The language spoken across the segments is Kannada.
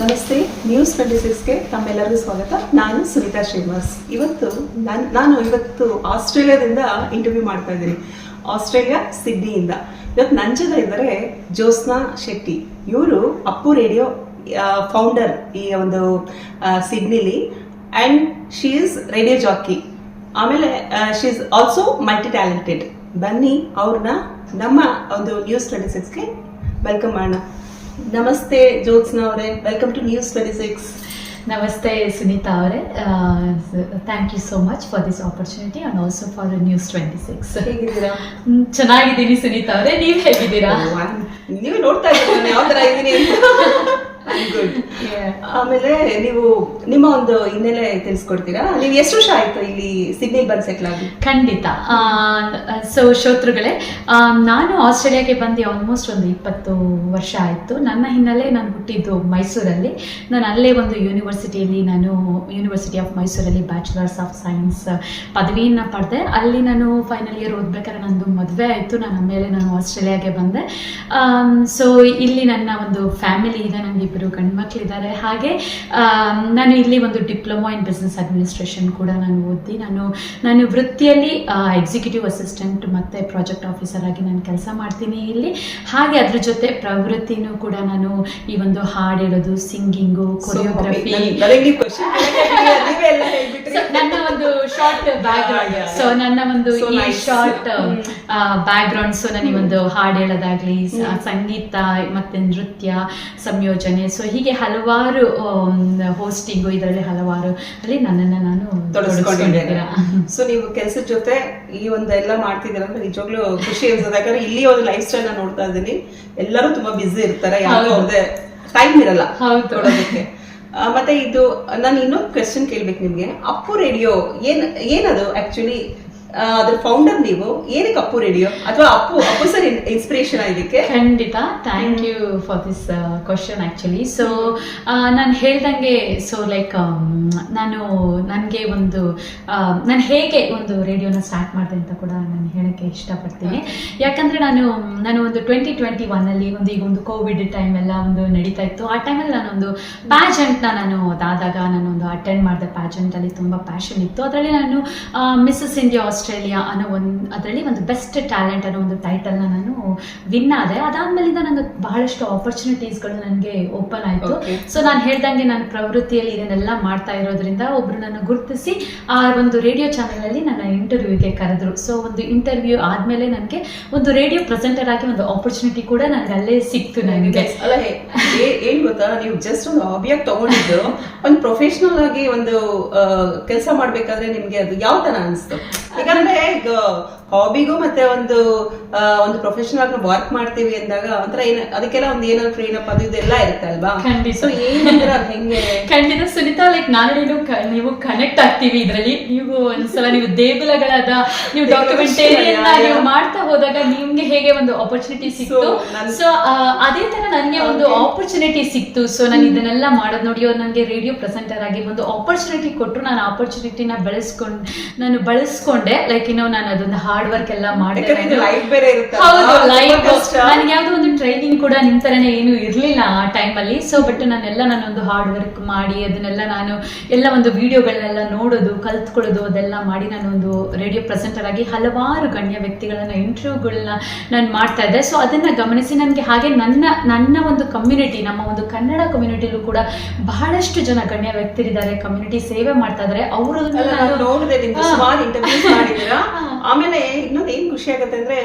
ನಮಸ್ತೆ ನ್ಯೂಸ್ ಟ್ವೆಂಟಿ ಸಿಕ್ಸ್ಗೆ ತಮ್ಮೆಲ್ಲರಿಗೂ ಸ್ವಾಗತ. ನಾನು ಸುನೀತಾ ಶ್ರೀನಿವಾಸ್. ಇವತ್ತು ನನ್ನ ನಾನು ಇವತ್ತು ಆಸ್ಟ್ರೇಲಿಯಾದಿಂದ ಇಂಟರ್ವ್ಯೂ ಮಾಡ್ತಾ ಇದ್ದೀನಿ. ಆಸ್ಟ್ರೇಲಿಯಾ, ಸಿಡ್ನಿಯಿಂದ. ಇವತ್ತು ನನ್ನ ಜೊತೆ ಇದ್ದಾರೆ ಜ್ಯೋತ್ಸ್ನಾ ಶೆಟ್ಟಿ. ಇವರು ಅಪ್ಪು ರೇಡಿಯೋ ಫೌಂಡರ್ ಈ ಒಂದು ಸಿಡ್ನಿಲಿ. And she is radio jockey ಆಮೇಲೆ she is also multi talented ಬನ್ನಿ ಅವ್ರನ್ನ ನಮ್ಮ ಒಂದು ನ್ಯೂಸ್ ಟ್ವೆಂಟಿ ಸಿಕ್ಸ್ಗೆ ವೆಲ್ಕಮ್ ಮಾಡೋಣ ನಮಸ್ತೆ ಜ್ಯೋತ್ಸ್ನಾ ಅವರೇ. Welcome to news twenty six ನಮಸ್ತೆ ಸುನೀತಾ ಅವರೇ. Thank you so much for this opportunity and also for news twenty six ಹೇಗಿದ್ದೀರಾ? ಚೆನ್ನಾಗಿದ್ದೀನಿ ಸುನೀತಾ ಅವರೇ. ನೀವು ಹೇಗಿದ್ದೀರಾ? ನೀವು ನೋಡ್ತಾ ಇದ್ದೀರಾ ಯಾವ ಥರ ಇದ್ದೀನಿ ಗುಡ್ ಆಮೇಲೆ ನೀವು ನಿಮ್ಮ ಒಂದು ಹಿನ್ನೆಲೆ ತಿಳಿಸ್ಕೊಡ್ತೀರಾ? ನೀವು ಎಷ್ಟು ವರ್ಷ ಆಯ್ತು ಇಲ್ಲಿ ಸಿಡ್ನಿಲ್ ಬಂದು ಸೆಟ್ಲ್ ಆಗಿ? ಖಂಡಿತ. ಸೊ ಶ್ರೋತೃಗಳೇ ಆ, ನಾನು ಆಸ್ಟ್ರೇಲಿಯಾಗೆ ಬಂದು ಆಲ್ಮೋಸ್ಟ್ ಒಂದು ಇಪ್ಪತ್ತು ವರ್ಷ ಆಯಿತು. ನನ್ನ ಹಿನ್ನೆಲೆ ನಾನು ಹುಟ್ಟಿದ್ದು ಮೈಸೂರಲ್ಲಿ. ನಾನು ಅಲ್ಲೇ ಒಂದು ಯೂನಿವರ್ಸಿಟಿಯಲ್ಲಿ ನಾನು ಯೂನಿವರ್ಸಿಟಿ ಆಫ್ ಮೈಸೂರಲ್ಲಿ ಬ್ಯಾಚುಲರ್ಸ್ ಆಫ್ ಸೈನ್ಸ್ ಪದವಿಯನ್ನು ಪಡೆದೆ. ಅಲ್ಲಿ ನಾನು ಫೈನಲ್ ಇಯರ್ ಓದ್ಬೇಕಾದ್ರೆ ನಂದು ಮದುವೆ ಆಯಿತು. ನಾನು ಆಮೇಲೆ ನಾನು ಆಸ್ಟ್ರೇಲಿಯಾಗೆ ಬಂದೆ. ಸೊ ಇಲ್ಲಿ ನನ್ನ ಒಂದು ಫ್ಯಾಮಿಲಿ ಇದೆ. ನನಗೆ ಇಬ್ಬರು ಗಂಡ್ಮಕ್ಳಿದ್ದಾರೆ. ಹಾಗೆ ಆಮ್, ನಾನು ಇಲ್ಲಿ ಒಂದು ಡಿಪ್ಲೊಮಾ ಇನ್ ಬಿಸ್ನೆಸ್ ಅಡ್ಮಿನಿಸ್ಟ್ರೇಷನ್ ಕೂಡ ನಾನು ಓದಿ ನಾನು ನಾನು ವೃತ್ತಿಯಲ್ಲಿ ಎಕ್ಸಿಕ್ಯೂಟಿವ್ ಅಸಿಸ್ಟೆಂಟ್ ಮತ್ತು ಪ್ರಾಜೆಕ್ಟ್ ಆಫೀಸರ್ ಆಗಿ ನಾನು ಕೆಲಸ ಮಾಡ್ತೀನಿ ಇಲ್ಲಿ. ಹಾಗೆ ಅದ್ರ ಜೊತೆ ಪ್ರವೃತ್ತಿನೂ ಕೂಡ ನಾನು ಈ ಒಂದು ಹಾಡ್ ಹೇಳೋದು ಸಿಂಗಿಂಗು ಕೊರಿಯೋಗ್ರಫಿ ನನ್ನ ಒಂದು short back Yeah, yeah, so ನನ್ನ ಒಂದು ಈ short background background so ನನಗೆ ಒಂದು ಹಾಡ್ ಹೇಳೋದಾಗ್ಲಿ ಸಂಗೀತ ಮತ್ತೆ ನೃತ್ಯ ಸಂಯೋಜನೆ. ಸೊ ಹೀಗೆ ಹಲವಾರು ಹೋಸ್ಟಿಂಗು ಇದರಲ್ಲಿ ಹಲವಾರು ಅಲ್ಲಿ ನನ್ನನ್ನು ನಾನು ತೊಡಗಿಸ್ಕೊಂಡಿದ್ದೀರಾ. ಸೊ ನೀವು ಕೆಲಸದ ಜೊತೆ ಈ ಒಂದು ಎಲ್ಲ ಮಾಡ್ತಿದ್ದೀರಾ ಅಂದ್ರೆ ನಿಜವಾಗ್ಲೂ ಖುಷಿ ಅನ್ಸುತ್ತೆ ಯಾಕಂದ್ರೆ ಇಲ್ಲಿ ಒಂದು ಲೈಫ್ ಸ್ಟೈಲ್ ನೋಡ್ತಾ ಇದ್ದೀನಿ ಎಲ್ಲರೂ ತುಂಬಾ ಬಿಸಿ ಇರ್ತಾರೆ ಯಾರು ಹೌದು. ಟೈಮ್ ಇರಲ್ಲ. ಮತ್ತೆ ಇದು ನಾನು ಇನ್ನೊಂದು ಕ್ವೆಶನ್ ಕೇಳ್ಬೇಕು ನಿಮ್ಗೆ ಅಪ್ಪು ರೇಡಿಯೋ ಏನ್ ಏನದು ಆಕ್ಚುಲಿ ಅದ್ರ ಫೌಂಡರ್ ನೀವು? ಏನಕ್ಕೆ ಅಪ್ಪು ರೇಡಿಯೋ? ಅಥವಾ ಅಪ್ಪು ಅಪ್ಪು ಸರ್ ಇನ್ಸ್ಪಿರೇಷನ್ ಇದಕ್ಕೆ? ಖಂಡಿತ. Thank you for this question actually so ನಾನು ಹೇಳ್ದಂಗೆ ಸೊ ಲೈಕ್ ನಾನು, ನನಗೆ ಒಂದು ನಾನು ಹೇಗೆ ಒಂದು ರೇಡಿಯೋನ ಸ್ಟಾರ್ಟ್ ಮಾಡಿದೆ ಅಂತ ಕೂಡ ನಾನು ಹೇಳೋಕ್ಕೆ ಇಷ್ಟಪಡ್ತೀನಿ. ಯಾಕಂದರೆ ನಾನು ನಾನು ಒಂದು ಟ್ವೆಂಟಿ ಟ್ವೆಂಟಿ ಒನ್ನಲ್ಲಿ ಒಂದು ಈಗ ಒಂದು ಕೋವಿಡ್ ಟೈಮ್ ಎಲ್ಲ ಒಂದು ನಡೀತಾ ಇತ್ತು. ಆ ಟೈಮಲ್ಲಿ ನಾನೊಂದು ಪ್ಯಾಜೆಂಟ್ನ ನಾನು ಅದಾದಾಗ ನಾನು ಒಂದು ಅಟೆಂಡ್ ಮಾಡಿದೆ ಪ್ಯಾಜೆಂಟಲ್ಲಿ ತುಂಬ ಪ್ಯಾಷನ್ ಇತ್ತು. ಅದರಲ್ಲಿ ನಾನು ಮಿಸ್ಸಸ್ ಇಂಡಿಯಾ ಆಸ್ಟ್ರೇಲಿಯಾ ಅನ್ನೋ ಒಂದು ಅದರಲ್ಲಿ ಒಂದು ಬೆಸ್ಟ್ ಟ್ಯಾಲೆಂಟ್ ಅನ್ನೋ ಒಂದು ಟೈಟಲ್ನ ನಾನು ವಿನ್ ಆದೆ. ಅದಾದ್ಮೇಲಿಂದ ನನಗೆ ಬಹಳಷ್ಟು ಆಪರ್ಚುನಿಟೀಸ್ಗಳು ನನಗೆ ಓಪನ್ ಆಯಿತು. ಸೊ ನಾನು ಹೇಳ್ದಂಗೆ ನಾನು ಪ್ರವೃತ್ತಿಯಲ್ಲಿ ಇದನ್ನೆಲ್ಲ ಮಾಡ್ತಾ ಇರೋದ್ರಿಂದ ಒಬ್ರು ನನ್ನ ಗುರುತಿಸಿ ಆ ಒಂದು ರೇಡಿಯೋ ಚಾನಲಲ್ಲಿ ನನ್ನ ಇಂಟರ್ವ್ಯೂಗೆ ಕರೆದ್ರು. ಸೊ ಒಂದು ಇಂಟರ್ವ್ಯೂ ಆದಮೇಲೆ ನನಗೆ ಒಂದು ರೇಡಿಯೋ ಪ್ರೆಸೆಂಟರ್ ಆಗಿ ಒಂದು ಆಪರ್ಚುನಿಟಿ ಕೂಡ ನನಗೆ ಅಲ್ಲೇ ಸಿಕ್ತು ನನಗೆ. ಅಲ್ಲ ಏನ್ ಗೊತ್ತಾ? ನೀವು ಜಸ್ಟ್ ಒಂದು ಹಾಬಿಯಾಗಿ ತಗೊಂಡಿದ್ದು ಒಂದು ಪ್ರೊಫೆಷನಲ್ ಆಗಿ ಒಂದು ಕೆಲಸ ಮಾಡ್ಬೇಕಾದ್ರೆ ನಿಮ್ಗೆ ಅದು ಯಾವ ತರ ಅನಿಸ್ತು? ಯಾಕಂದ್ರೆ ಈಗ ಹಾಬಿಗೂ ಮತ್ತೆ ಒಂದು ಒಂದು ಪ್ರೊಫೆಷನಲ್ ಆಗಿ ವರ್ಕ್ ಮಾಡ್ತೀವಿ ಅಂದಾಗ ಒಂಥರ ಏನ ಅದಕ್ಕೆಲ್ಲ ಒಂದು ಏನೋ ಟ್ರೈನ್ ಅಪ್ ಅದು ಇದೆಲ್ಲ ಇರುತ್ತೆ ಅಲ್ವಾ? ಖಂಡಿತ. ಏನಂದ್ರೆ ಅದು ಹೆಂಗೆ? ಖಂಡಿತ ಸುನಿತಾ ಲೈಕ್ ನಾನು ನೀನು ನೀವು ಕನೆಕ್ಟ್ ಆಗ್ತೀವಿ ಇದರಲ್ಲಿ. ನೀವು ಒಂದ್ಸಲ ನೀವು ದೇಗುಲಗಳಾದ ನೀವು ಡಾಕ್ಯುಮೆಂಟೇರಿಯನ್ ನೀವು ಮಾಡ್ತಾ ಹೋದಾಗ ನಿಮ್ಗೆ ಹೇಗೆ ಒಂದು ಆಪರ್ಚುನಿಟಿ ಸಿಕ್ತು? ಸೊ ಅದೇ ತರ ನನಗೆ ಒಂದು. ಆಪರ್ಚುನಿಟಿ ಸಿಕ್ತು. ಸೊ ನಾನು ಇದನ್ನೆಲ್ಲ ಮಾಡೋದು ನೋಡಿ ನನಗೆ ರೇಡಿಯೋ ಪ್ರೆಸೆಂಟರ್ ಆಗಿ ಒಂದು ಆಪರ್ಚುನಿಟಿ ಕೊಟ್ಟರು ನಾನು ಆಪರ್ಚುನಿಟಿನ ಬೆಳೆಸ್ಕೊಂಡು ನಾನು ಬಳಸ್ಕೊಂಡೆ. ಲೈಕ್ ಇನ್ನೂ ನಾನು ಅದೊಂದು ಹಾರ್ಡ್ ವರ್ಕ್ ಎಲ್ಲ ಮಾಡಿ ಲೈಫ್ ಬೇರೆ ಹೌದು. ನನಗೆ ಯಾವ್ದೋ ಒಂದು ಟ್ರೈನಿಂಗ್ ಕೂಡ ನಿಮ್ ತರನೇ ಏನು ಇರ್ಲಿಲ್ಲ ಆ ಟೈಮಲ್ಲಿ ಸೊ ಬಟ್ ನಾನೆಲ್ಲ ನಾನೊಂದು ಹಾರ್ಡ್ ವರ್ಕ್ ಮಾಡಿ ಅದನ್ನೆಲ್ಲ ನಾನು ಎಲ್ಲ ಒಂದು ವಿಡಿಯೋಗಳನ್ನೆಲ್ಲ ನೋಡೋದು ಕಲ್ತ್ಕೊಳ್ಳೋದು ಅದೆಲ್ಲ ಮಾಡಿ ನಾನು ಒಂದು ರೇಡಿಯೋ ಪ್ರೆಸೆಂಟರ್ ಆಗಿ ಹಲವಾರು ಗಣ್ಯ ವ್ಯಕ್ತಿಗಳನ್ನ ಇಂಟರ್ವ್ಯೂಗಳನ್ನ ನಾನು ಮಾಡ್ತಾ ಇದ್ದೆ. ಸೊ ಅದನ್ನ ಗಮನಿಸಿ ನನಗೆ ಹಾಗೆ ನನ್ನ ನನ್ನ ಒಂದು ಕಮ್ಯುನಿಟಿ ನಮ್ಮ ಒಂದು ಕನ್ನಡ ಕಮ್ಯುನಿಟಿಲೂ ಕೂಡ ಬಹಳಷ್ಟು ಜನ ಗಣ್ಯ ವ್ಯಕ್ತಿರಿದ್ದಾರೆ ಕಮ್ಯುನಿಟಿ ಸೇವೆ ಮಾಡ್ತಾ ಇದ್ದಾರೆ. ಅವರು ಆಮೇಲೆ ಇನ್ನೊಂದು ಏನ್ ಖುಷಿ ಆಗುತ್ತೆ ಅಂದ್ರೆ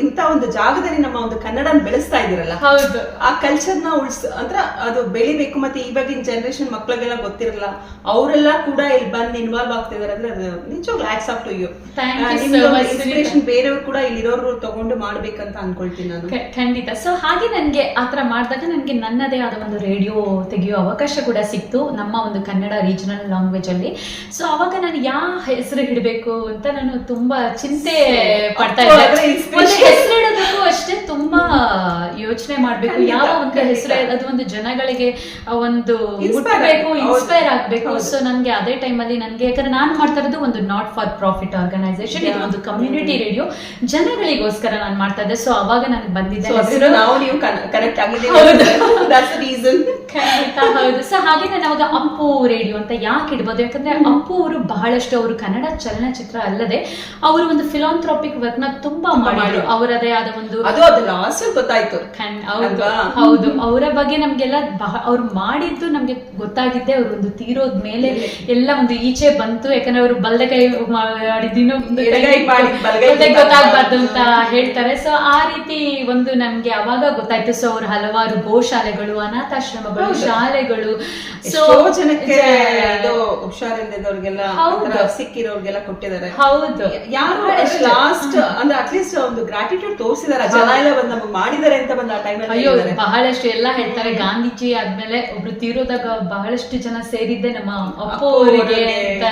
ಇಂತ ಇಂಥ ಒಂದು ಜಾಗದಲ್ಲಿ ನಮ್ಮ ಒಂದು ಕನ್ನಡನ ಬೆಳೆಸ್ತಾ ಇದೀರಲ್ಲ ಹೌದು. ಆ ನ ಉಳಿಸ್ ಅಂದ್ರೆ ಅದು ಬೆಳಿಬೇಕು ಮತ್ತೆ ಇವಾಗಿನ ಜನರೇಷನ್ ಮಕ್ಳಿಗೆಲ್ಲ ಗೊತ್ತಿರಲ್ಲ ಅವರೆಲ್ಲ ಕೂಡ ಇಲ್ಲಿ ಬಂದು ಇನ್ವಾಲ್ವ್ ಆಗ್ತಿದಾರೆ ಅಂದ್ರೆ ಅದು ನಿಜವಾಗ್ಲೂ ಆಫ್ ಟು ಯು ಇನ್ಸ್ಪಿರೇಷನ್ ಬೇರೆಯವ್ರು ಕೂಡ ಇಲ್ಲಿರೋರು ತಗೊಂಡು ಮಾಡ್ಬೇಕಂತ ಅನ್ಕೊಳ್ತೀನಿ ನಾನು. ಖಂಡಿತ. ಸೊ ಹಾಗೆ ನನಗೆ ಆತರ ಮಾಡಿದಾಗ ನನಗೆ ನನ್ನದೇ ಆದ ಒಂದು ರೇಡಿಯೋ ತೆಗೆಯೋ ಅವಕಾಶ ಕೂಡ ಸಿಕ್ತು ನಮ್ಮ ಒಂದು ಕನ್ನಡ ರೀಜನಲ್ ಲ್ಯಾಂಗ್ವೇಜ್ ಅಲ್ಲಿ. ಸೊ ಅವಾಗ ನಾನು ಯಾವ ಹೆಸರು ಹಿಡಬೇಕು ಅಂತ ನಾನು ತುಂಬಾ ಚಿಂತೆ ಪಡ್ತಾ ಇದ್ದಾರೆ. ಇದ್ದೆ ಆದ್ರೆ ಹೆಸರು ಇಡೋದಕ್ಕೂ ಅಷ್ಟೇ ತುಂಬಾ ಯೋಚನೆ ಮಾಡ್ಬೇಕು. ಯಾವ ಒಂದು. ಹೆಸರು ಅದು ಒಂದು ಜನಗಳಿಗೆ ಒಂದು ಹುಟ್ಟಬೇಕು ಇನ್ಸ್ಪೈರ್. ಆಗ್ಬೇಕು. ಸೊ ನನ್ಗೆ ಅದೇ ಟೈಮಲ್ಲಿ ನನ್ಗೆ ಯಾಕಂದ್ರೆ ನಾನು ಮಾಡ್ತಾ ಇರೋದು ಒಂದು ನಾಟ್ ಫಾರ್ ಪ್ರಾಫಿಟ್ ಆರ್ಗನೈಸೇಷನ್ ಇದು ಒಂದು ಕಮ್ಯುನಿಟಿ ರೇಡಿಯೋ ಜನಗಳಿಗೋಸ್ಕರ ನಾನು ಮಾಡ್ತಾ ಇದ್ದೆ. ಸೊ ಅವಾಗ ನನಗೆ ಬಂದಿದ್ದ ಖಂಡಿತ ಹೌದು ಸೊ ಹಾಗೆ ನಾವು ಅಪ್ಪು ರೇಡಿಯೋ ಅಂತ ಯಾಕೆ ಇಡ್ಬೋದು ಯಾಕಂದ್ರೆ ಅಪ್ಪು ಅವರು ಬಹಳಷ್ಟು ಅವರು ಕನ್ನಡ ಚಲನಚಿತ್ರ ಅಲ್ಲದೆ ಅವರು ಒಂದು ಫಿಲಾಂಥ್ರಾಪಿಕ್ ವರ್ಕ್ನ ತುಂಬಾ ಮಾಡಿದ್ರು. ಅವರದೇ ಆದ ಒಂದು ಗೊತ್ತಾಯ್ತು ಹೌದು ಅವರ ಬಗ್ಗೆ ನಮ್ಗೆಲ್ಲ ಅವ್ರು ಮಾಡಿದ್ದು ನಮ್ಗೆ ಗೊತ್ತಾಗಿದ್ದೆ ಅವ್ರು ಒಂದು ತೀರೋದ್ ಮೇಲೆ ಎಲ್ಲ ಒಂದು ಈಚೆ ಬಂತು ಯಾಕಂದ್ರೆ ಅವರು ಬಲ್ದ ಕೈ ಮಾಡಿದಿನ್ನು ಎಡಗೈ ಮಾಡಿ ಬಲಗೈ ಗೊತ್ತಾಗ್ಬಾರ್ದು ಅಂತ ಹೇಳ್ತಾರೆ ಸೊ ಆ ರೀತಿ ಒಂದು ನಮ್ಗೆ ಅವಾಗ ಗೊತ್ತಾಯ್ತು ಸೊ ಅವ್ರು ಹಲವಾರು ಗೋಶಾಲೆಗಳು ಅನಾಥಾಶ್ರಮಗಳು. ಶಾಲೆಗಳು. ಸೊ ಜನಕ್ಕೆ ಇದು ಹುಷಾರಿಲ್ಲದವ್ರಿಗೆಲ್ಲ. ಸಿಕ್ಕಿರೋರ್ಗೆಲ್ಲ ಕೊಟ್ಟಿದ್ದಾರೆ. ಹೌದು. ಯಾರು. ಲಾಸ್ಟ್ ಅಂದ್ರೆ ಅಟ್ಲೀಸ್ಟ್ ಒಂದು ಗ್ರಾಟಿಟ್ಯೂಡ್ ತೋರಿಸಿದಾರೆ ಜನ ಎಲ್ಲ ಬಂದು ನಮಗೆ ಮಾಡಿದ್ದಾರೆ ಅಂತ ಬಂದು ಆ ಟೈಮಲ್ಲಿ ಅಯ್ಯೋ ಬಹಳಷ್ಟು ಎಲ್ಲ ಹೇಳ್ತಾರೆ. ಗಾಂಧೀಜಿ ಆದ್ಮೇಲೆ ಒಬ್ರು ತೀರೋದಾಗ ಬಹಳಷ್ಟು ಜನ ಸೇರಿದ್ದೆ ನಮ್ಮ ಅಪ್ಪ ಅವರಿಗೆ ಅಂತ.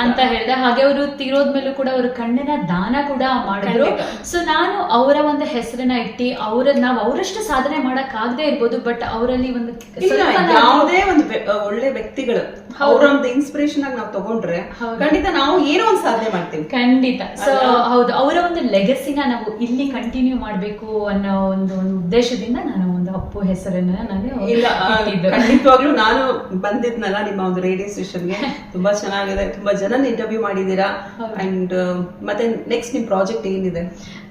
ಅಂತ ಹೇಳಿದೆ. ಹಾಗೆ ಅವರು ತೀರೋದ್ಮೇಲೂ ಕೂಡ ಅವ್ರ ಕಣ್ಣಿನ ದಾನ ಕೂಡ ಮಾಡಿದ್ರು. ಸೊ ನಾನು ಅವರ ಒಂದು ಹೆಸರನ್ನ ಇಟ್ಟಿ ಅವರ ನಾವ್ ಅವರಷ್ಟು ಸಾಧನೆ ಮಾಡಕ್ ಆಗದೆ ಇರ್ಬೋದು ಬಟ್ ಅವರಲ್ಲಿ ಒಂದು ಇಲ್ಲ ಯಾವುದೇ ಒಂದು ಒಳ್ಳೆ ವ್ಯಕ್ತಿಗಳು ಅವರ ಒಂದು ಇನ್ಸ್ಪಿರೇಷನ್ ಆಗಿ ನಾವು ತಗೊಂಡ್ರೆ ಖಂಡಿತ ನಾವು ಏನೋ ಒಂದು ಸಾಧನೆ ಮಾಡ್ತೀವಿ. ಖಂಡಿತ. ಸೊ ಹೌದು ಅವರ ಒಂದು ಲೆಗಸಿನ ನಾವು ಇಲ್ಲಿ ಕಂಟಿನ್ಯೂ ಮಾಡಬೇಕು ಅನ್ನೋ ಒಂದು ಒಂದು ಉದ್ದೇಶದಿಂದ ನಾನು ಒಂದು ಅಪ್ಪು ಹೆಸರನ್ನ ನಾನು ಇಲ್ಲ ಖಂಡಿತವಾಗ್ಲೂ ನಾನು ಬಂದಿದ್ನಲ್ಲ ನಿಮ್ಮ ಒಂದು ರೇಡಿಯೋ ಸ್ಟೇಷನ್ಗೆ. ತುಂಬಾ ಚೆನ್ನಾಗಿದೆ ತುಂಬಾ ಜನ ಇಂಟರ್ವ್ಯೂ ಮಾಡಿದೀರಾ ಅಂಡ್ ಮತ್ತೆ ನೆಕ್ಸ್ಟ್ ನಿಮ್ ಪ್ರಾಜೆಕ್ಟ್ ಏನಿದೆ?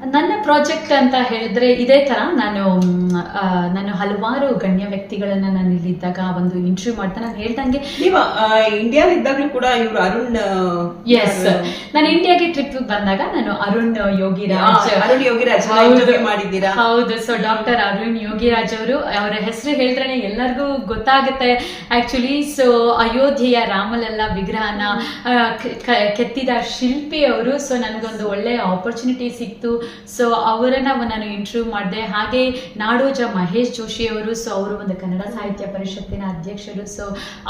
ನನ್ನ ಪ್ರಾಜೆಕ್ಟ್ ಅಂತ ಹೇಳಿದ್ರೆ ಇದೇ ತರ ನಾನು ನಾನು ಹಲವಾರು ಗಣ್ಯ ವ್ಯಕ್ತಿಗಳನ್ನ ನಾನು ಇಲ್ಲಿದ್ದಾಗ ಒಂದು ಇಂಟರ್ವ್ಯೂ ಮಾಡ್ತಾ ನಾನು ಹೇಳ್ದಂಗೆ ನೀವು ಇಂಡಿಯಾ ಇದ್ದಾಗ್ಲೂ ಕೂಡ ಇವರು ಅರುಣ್ ಎಸ್ ನಾನು ಇಂಡಿಯಾಗೆ ಟ್ರಿಪ್ ಬಂದಾಗ ನಾನು ಅರುಣ್ ಯೋಗಿರಾಜ್. ಅರುಣ್ ಯೋಗಿರಾಜ್ ಮಾಡಿದ್ದೀರಾ? ಹೌದು. ಸೊ ಡಾಕ್ಟರ್ ಅರುಣ್ ಯೋಗಿರಾಜ್ ಅವರು ಅವರ ಹೆಸರು ಹೇಳಿದ್ರೆ ಎಲ್ಲರಿಗೂ ಗೊತ್ತಾಗುತ್ತೆ. ಆಕ್ಚುಲಿ ಸೊ ಅಯೋಧ್ಯೆಯ ರಾಮಲಲ್ಲ ವಿಗ್ರಹನ ಕೆತ್ತಿದ ಶಿಲ್ಪಿ ಅವರು ಸೊ ನನಗೊಂದು ಒಳ್ಳೆಯ ಆಪರ್ಚುನಿಟಿ ಸಿಕ್ತು. ಸೊ ಅವರನ್ನ ನಾನು ಇಂಟರ್ವ್ಯೂ ಮಾಡಿದೆ. ಹಾಗೆ ನಾಡೋಜ ಮಹೇಶ್ ಜೋಶಿ ಅವರು ಸೊ ಅವರು ಒಂದು ಕನ್ನಡ ಸಾಹಿತ್ಯ ಪರಿಷತ್ತಿನ ಅಧ್ಯಕ್ಷರು. ಸೊ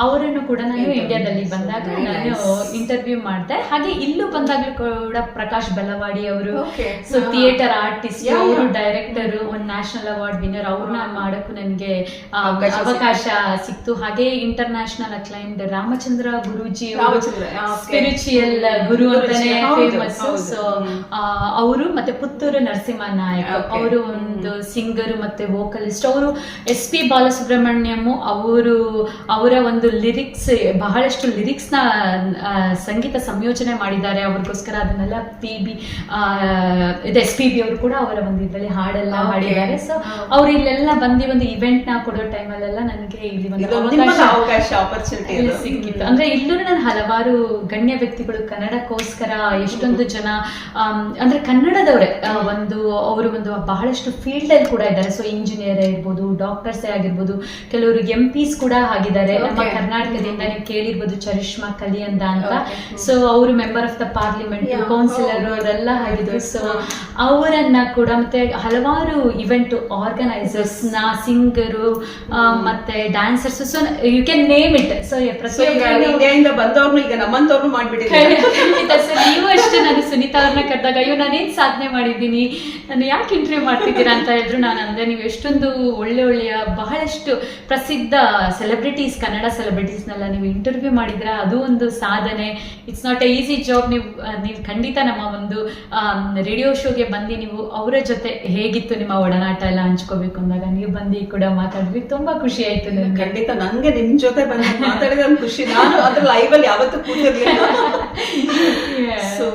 ಅವರನ್ನು ಕೂಡ ನಾನು ಇಂಡಿಯಾದಲ್ಲಿ ಬಂದಾಗ ನಾನು ಇಂಟರ್ವ್ಯೂ ಮಾಡಿದೆ. ಹಾಗೆ ಇಲ್ಲೂ ಬಂದಾಗ್ಲೂ ಕೂಡ ಪ್ರಕಾಶ್ ಬಲವಾಡಿ ಅವರು. ಸೊ ಥಿಯೇಟರ್ ಆರ್ಟಿಸ್ಟ್ ಅವರು. ಡೈರೆಕ್ಟರ್ ಒಂದು ನ್ಯಾಷನಲ್ ಅವಾರ್ಡ್ ವಿನ್ನರ್ ಅವ್ರನ್ನ ಮಾಡಕ್ಕೂ ನನಗೆ ಅವಕಾಶ ಸಿಕ್ತು. ಹಾಗೆ international acclaimed Ramachandra Guruji spiritual guru ಅಂತಾನೆ ಫೇಮಸ್ ಸೊ ಅವರು ಮತ್ತೆ ಪುತ್ತೂರು ನರಸಿಂಹ ನಾಯಕ್ ಅವರು ಒಂದು ಸಿಂಗರ್ ಮತ್ತೆ ವೋಕಲಿಸ್ಟ್ ಅವರು ಎಸ್ ಪಿ ಬಾಲಸುಬ್ರಹ್ಮಣ್ಯಂ ಅವರು ಅವರ ಒಂದು ಲಿರಿಕ್ಸ್ ಬಹಳಷ್ಟು ಲಿರಿಕ್ಸ್ನ ಸಂಗೀತ ಸಂಯೋಜನೆ ಮಾಡಿದ್ದಾರೆ. ಅವ್ರಿಗೋಸ್ಕರ ಅದನ್ನೆಲ್ಲ ಪಿ ಬಿ ಇದು ಎಸ್ ಪಿ ಬಿ ಅವರು ಕೂಡ ಅವರ ಒಂದು ಇದರಲ್ಲಿ ಹಾಡೆಲ್ಲ ಮಾಡಿದ್ದಾರೆ ಹಾಡಿದ್ದಾರೆ. ಸೊ. ಅವ್ರು ಇಲ್ಲೆಲ್ಲ ಬಂದು ಒಂದು ಇವೆಂಟ್ನ ಕೊಡೋ ಟೈಮಲ್ಲೆಲ್ಲ ನನಗೆ ಇಲ್ಲಿ ಒಂದು ಸಿಕ್ಕಿತ್ತು. ಅಂದ್ರೆ ಇಲ್ಲೂ ನಾನು ಹಲವಾರು ಗಣ್ಯ ವ್ಯಕ್ತಿಗಳು ಕನ್ನಡಕ್ಕೋಸ್ಕರ ಎಷ್ಟೊಂದು ಜನ ಅಂದ್ರೆ ಕನ್ನಡದವರೇ ಒಂದು ಅವರು ಒಂದು ಬಹಳಷ್ಟು ಫೀಲ್ಡ್ ಅಲ್ಲಿ ಕೂಡ ಇದ್ದಾರೆ. ಸೊ ಇಂಜಿನಿಯರ್ ಇರ್ಬೋದು ಡಾಕ್ಟರ್ಸ್ ಆಗಿರ್ಬೋದು ಕೆಲವರು ಎಂ ಪಿಸ್ ಕೂಡ ಆಗಿದ್ದಾರೆ. ನಮ್ಮ. ಕರ್ನಾಟಕದಿಂದ ನೀವು ಕೇಳಿರ್ಬೋದು ಚರಿಷ್ಮಾ ಕಲಿಯಂದ ಅಂತ. ಅಂತ ಸೊ ಅವರು member of the parliament. Councillor ಅವರೆಲ್ಲ ಆಗಿದ್ರು. ಸೊ ಅವರನ್ನ ಕೂಡ ಮತ್ತೆ ಹಲವಾರು ಇವೆಂಟ್ ಆರ್ಗನೈಸರ್ಸ್ನ ಸಿಂಗರು ಮತ್ತೆ dancers so you can name it so ಬಂದವ್ರನ್ನು ಈಗ ನಮ್ಮಂತವ್ರನ್ನು ಮಾಡ್ಬಿಟ್ಟಿದ್ದಾರೆ? ಖಂಡಿತ ನೀವು ಅಷ್ಟೇ ನಾನು ಸುನೀತಾ ಅವ್ರನ್ನ ಕರೆದಾಗ ಅಯ್ಯೋ ನಾನೇನ್ ಸಾಧನೆ ಮಾಡಿದ್ದೀನಿ? ನಾನು ಯಾಕೆ ಇಂಟರ್ವ್ಯೂ ಮಾಡ್ತಿದ್ದೀರಾ? ಅಂತ ಹೇಳಿದ್ರು ನಾನು ಅಂದ್ರೆ ನೀವು ಎಷ್ಟೊಂದು ಒಳ್ಳೆ ಒಳ್ಳೆಯ ಬಹಳಷ್ಟು ಪ್ರಸಿದ್ಧ ಸೆಲೆಬ್ರಿಟೀಸ್ ಕನ್ನಡ ಸೆಲೆಬ್ರಿಟೀಸ್ನೆಲ್ಲ ನೀವು ಇಂಟರ್ವ್ಯೂ ಮಾಡಿದ್ರ ಅದು ಒಂದು ಸಾಧನೆ. It's not a easy job ನೀವು ನೀವು ಖಂಡಿತ ನಮ್ಮ ಒಂದು ರೇಡಿಯೋ ಶೋಗೆ ಬಂದು ನೀವು ಅವರ ಜೊತೆ ಹೇಗಿತ್ತು ನಿಮ್ಮ ಒಡನಾಟ ಎಲ್ಲ ಹಂಚ್ಕೋಬೇಕು ಅಂದಾಗ ನೀವು ಬಂದು ಕೂಡ ಮಾತಾಡಿದ್ವಿ ತುಂಬಾ ಖುಷಿ ಆಯ್ತು ನನಗೆ ಖಂಡಿತ ನಂಗೆ ನಿಮ್ ಜೊತೆ ಬಂದು ಮಾತಾಡಿದ ಒಂದು ಖುಷಿ. ನಾನು ಅದ್ರ ಲೈವ್ ಅಲ್ಲಿ ಯಾವತ್ತೂ ಕೂತಿರ್ಲಿಲ್ಲ. ಸೊ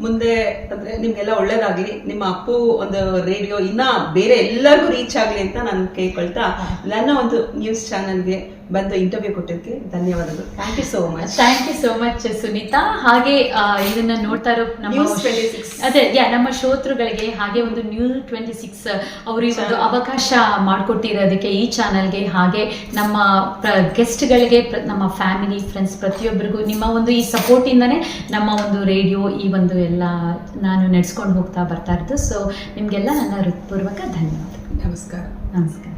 ಮುಂದೆ ಅಂದ್ರೆ ನಿಮ್ಗೆಲ್ಲ ಒಳ್ಳೇದಾಗ್ಲಿ, ನಿಮ್ಮ ಅಪ್ಪು ಒಂದು ರೇಡಿಯೋ ಇನ್ನ ಬೇರೆ ಎಲ್ಲರಿಗೂ ರೀಚ್ ಆಗ್ಲಿ ಅಂತ ನಾನು ಕೇಳ್ಕೊಳ್ತಾ ನನ್ನ ಒಂದು ನ್ಯೂಸ್ ಚಾನೆಲ್ಗೆ ಬಂದು ಇಂಟರ್ವ್ಯೂ ಕೊಟ್ಟಿದ್ದಕ್ಕೆ ಧನ್ಯವಾದಗಳು. Thank you so much thank you so much Sunita. ಹಾಗೆ ಇದನ್ನ ನೋಡ್ತಾ ಇರೋ ನಮ್ಮ News 26. ಅದೇ ಯಾ ನಮ್ಮ ಶ್ರೋತೃಗಳಿಗೆ ಹಾಗೆ ಒಂದು ನ್ಯೂ ಟ್ವೆಂಟಿ ಸಿಕ್ಸ್ ಅವ್ರಿಗೆ ಒಂದು ಅವಕಾಶ ಮಾಡಿಕೊಟ್ಟಿರೋದಕ್ಕೆ ಈ ಚಾನಲ್ಗೆ ಹಾಗೆ ನಮ್ಮ ಗೆಸ್ಟ್ಗಳಿಗೆ ನಮ್ಮ ಫ್ಯಾಮಿಲಿ ಫ್ರೆಂಡ್ಸ್ ಪ್ರತಿಯೊಬ್ಬರಿಗೂ ನಿಮ್ಮ ಒಂದು ಈ ಸಪೋರ್ಟ್ ಇಂದಾನೆ ನಮ್ಮ ಒಂದು ರೇಡಿಯೋ ಈ ಒಂದು ಎಲ್ಲ ನಾನು ನಡೆಸ್ಕೊಂಡು ಹೋಗ್ತಾ ಬರ್ತಾ ಇರೋದು. ಸೊ ನಿಮಗೆಲ್ಲ ನನ್ನ ಹೃತ್ಪೂರ್ವಕ ಧನ್ಯವಾದ. ನಮಸ್ಕಾರ. ನಮಸ್ಕಾರ.